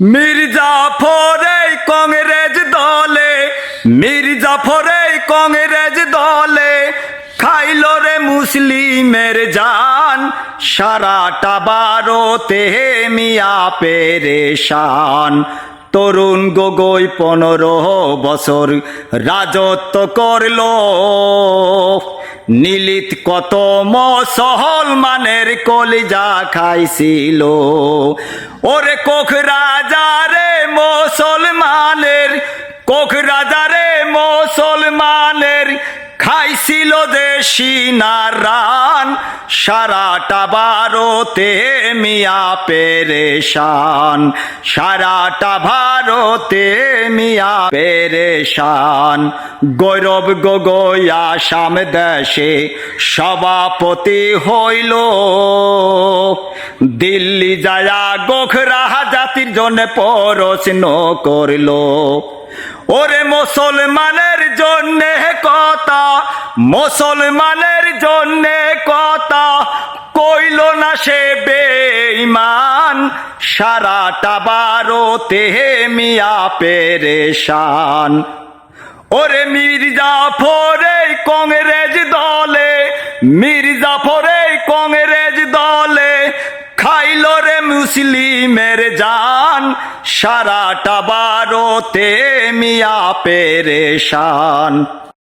মির্জাফর এই কংগ্রেস দলে মির্জাফর এই কংগ্রেস দলে। খাইল রে মুসলিমের জান, সারাটা ভারতে মিয়া পেরেশান। তরুণ গগৈ পনেরো বছর রাজত্ব করল। নীলিত কত মসহল মানের কলিজা খাইছিল। ওরে কোখ খাইছিল দেশি নারান সারাটা ভারতে মিয়া পেরেশান। সারাটা ভারতে মিয়া পেরেশান। গৌরব গগৈ আসাম দেশে সভাপতি হইল। দিল্লি যায়া গোখরা জাতির জন্য প্রশ্ন করল। ওরে মুসলমানের জন্যে কথা মুসলমানের জন্যে কথা কইল না সে বেঈমান। সারাটা ভারতে মিয়া পেরেশান। ওরে মির্জাফর এই কংগ্রেস দলে মির্জাফর এই কংগ্রেস দলে খাইল রে মুসলিমের জান। সারাটা ভারতে মিয়া পেরেশান।